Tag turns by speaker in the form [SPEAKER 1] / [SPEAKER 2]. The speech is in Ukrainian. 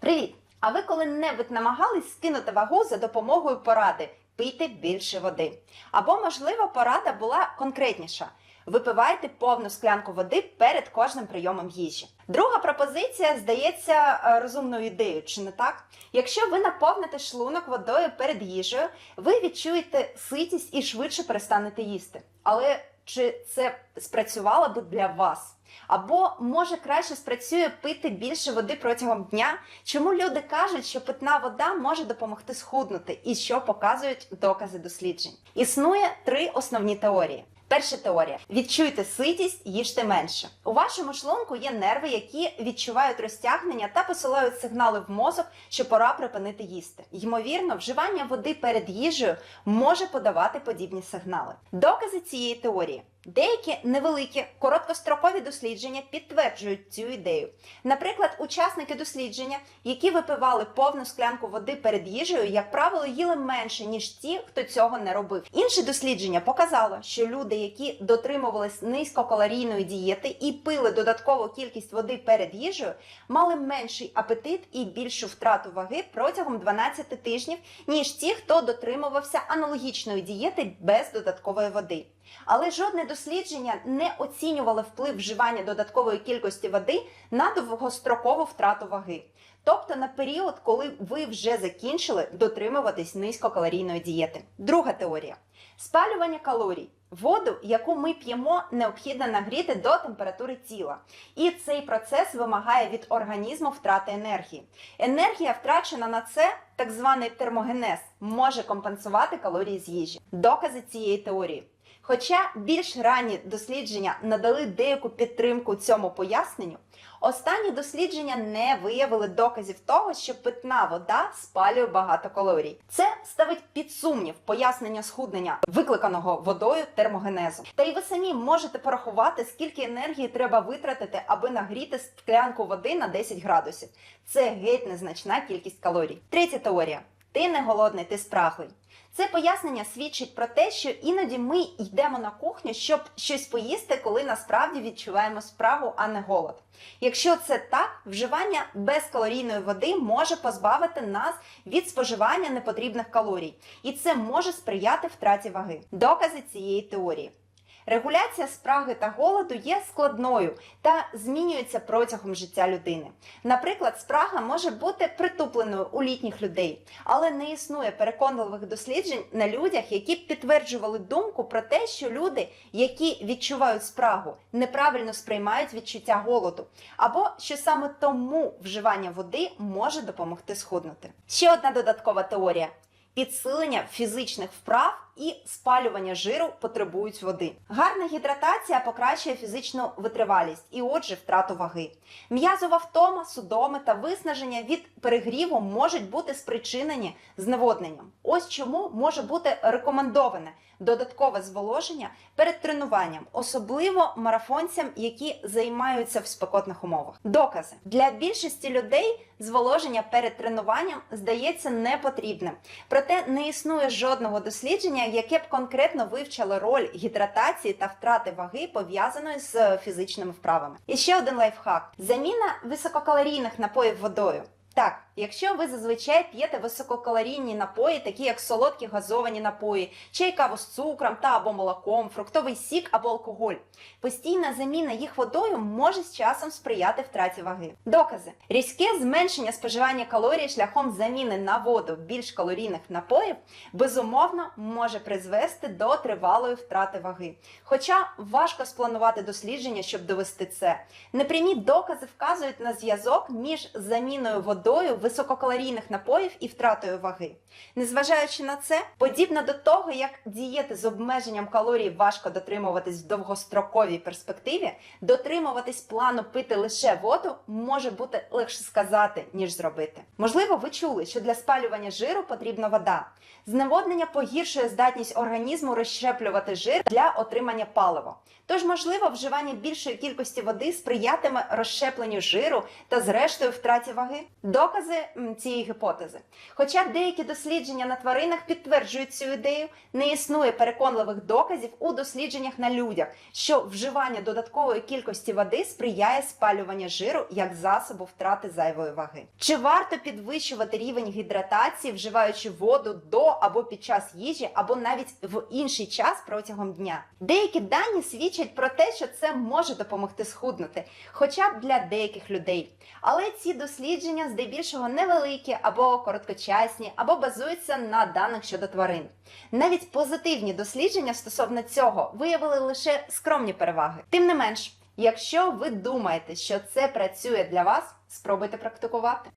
[SPEAKER 1] Привіт! А ви коли-небудь намагались скинути вагу за допомогою поради пийте більше води? Або, можливо, порада була конкретніша. Випивайте повну склянку води перед кожним прийомом їжі. Друга пропозиція здається е, розумною ідеєю, чи не так? Якщо ви наповните шлунок водою перед їжею, ви відчуєте ситість і швидше перестанете їсти. Але чи це спрацювало би для вас? Або може краще спрацює пити більше води протягом дня? Чому люди кажуть, що питна вода може допомогти схуднути, і що показують докази досліджень? Існує три основні теорії. Перша теорія: відчуйте ситість, їжте менше. У вашому шлунку є нерви, які відчувають розтягнення та посилають сигнали в мозок, що пора припинити їсти. Ймовірно, вживання води перед їжею може подавати подібні сигнали. Докази цієї теорії. Деякі невеликі короткострокові дослідження підтверджують цю ідею. Наприклад, учасники дослідження, які випивали повну склянку води перед їжею, як правило, їли менше ніж ті, хто цього не робив. Інше дослідження показало, що люди, які дотримувались низькокалорійної дієти і пили додаткову кількість води перед їжею, мали менший апетит і більшу втрату ваги протягом 12 тижнів, ніж ті, хто дотримувався аналогічної дієти без додаткової води. Але жодне дослідження не оцінювало вплив вживання додаткової кількості води на довгострокову втрату ваги. Тобто на період, коли ви вже закінчили дотримуватись низькокалорійної дієти. Друга теорія спалювання калорій. Воду, яку ми п'ємо, необхідно нагріти до температури тіла. І цей процес вимагає від організму втрати енергії. Енергія, втрачена на це, так званий термогенез, може компенсувати калорії з їжі. Докази цієї теорії. Хоча більш ранні дослідження надали деяку підтримку цьому поясненню, останні дослідження не виявили доказів того, що питна вода спалює багато калорій. Це ставить під сумнів пояснення схуднення, викликаного водою термогенезу. Та й ви самі можете порахувати, скільки енергії треба витратити, аби нагріти склянку води на 10 градусів. Це геть незначна кількість калорій. Третя теорія: ти не голодний, ти спраглий. Це пояснення свідчить про те, що іноді ми йдемо на кухню, щоб щось поїсти, коли насправді відчуваємо спрагу, а не голод. Якщо це так, вживання безкалорійної води може позбавити нас від споживання непотрібних калорій, і це може сприяти втраті ваги. Докази цієї теорії. Регуляція спраги та голоду є складною та змінюється протягом життя людини. Наприклад, спрага може бути притупленою у літніх людей, але не існує переконливих досліджень на людях, які підтверджували думку про те, що люди, які відчувають спрагу, неправильно сприймають відчуття голоду, або що саме тому вживання води може допомогти схуднути. Ще одна додаткова теорія. Підсилення фізичних вправ і спалювання жиру потребують води. Гарна гідратація покращує фізичну витривалість і, отже, втрату ваги. М'язова втома, судоми та виснаження від перегріву можуть бути спричинені зневодненням. Ось чому може бути рекомендоване додаткове зволоження перед тренуванням, особливо марафонцям, які займаються в спекотних умовах. Докази для більшості людей зволоження перед тренуванням здається непотрібним. Проте не існує жодного дослідження, яке б конкретно вивчало роль гідратації та втрати ваги пов'язаної з фізичними вправами. І ще один лайфхак: заміна висококалорійних напоїв водою. Так, якщо ви зазвичай п'єте висококалорійні напої, такі як солодкі газовані напої, чай каву з цукром та або молоком, фруктовий сік або алкоголь, постійна заміна їх водою може з часом сприяти втраті ваги. Докази: різке зменшення споживання калорій шляхом заміни на воду більш калорійних напоїв безумовно може призвести до тривалої втрати ваги. Хоча важко спланувати дослідження, щоб довести це. Непрямі докази вказують на зв'язок між заміною водою висококалорійних напоїв і втратою ваги. Незважаючи на це, подібно до того, як дієти з обмеженням калорій важко дотримуватись в довгостроковій перспективі, дотримуватись плану пити лише воду може бути легше сказати, ніж зробити. Можливо, ви чули, що для спалювання жиру потрібна вода. Зневоднення погіршує здатність організму розщеплювати жир для отримання палива. Тож, можливо, вживання більшої кількості води сприятиме розщепленню жиру та, зрештою, втраті ваги. Докази цієї гіпотези. Хоча деякі дослідження на тваринах підтверджують цю ідею, не існує переконливих доказів у дослідженнях на людях, що вживання додаткової кількості води сприяє спалюванню жиру як засобу втрати зайвої ваги. Чи варто підвищувати рівень гідратації, вживаючи воду до або під час їжі, або навіть в інший час протягом дня? Деякі дані свідчать про те, що це може допомогти схуднути, хоча б для деяких людей. Але ці дослідження здебільшого невеликі або короткочасні, або базуються на даних щодо тварин. Навіть позитивні дослідження стосовно цього виявили лише скромні переваги. Тим не менш, якщо ви думаєте, що це працює для вас, спробуйте практикувати.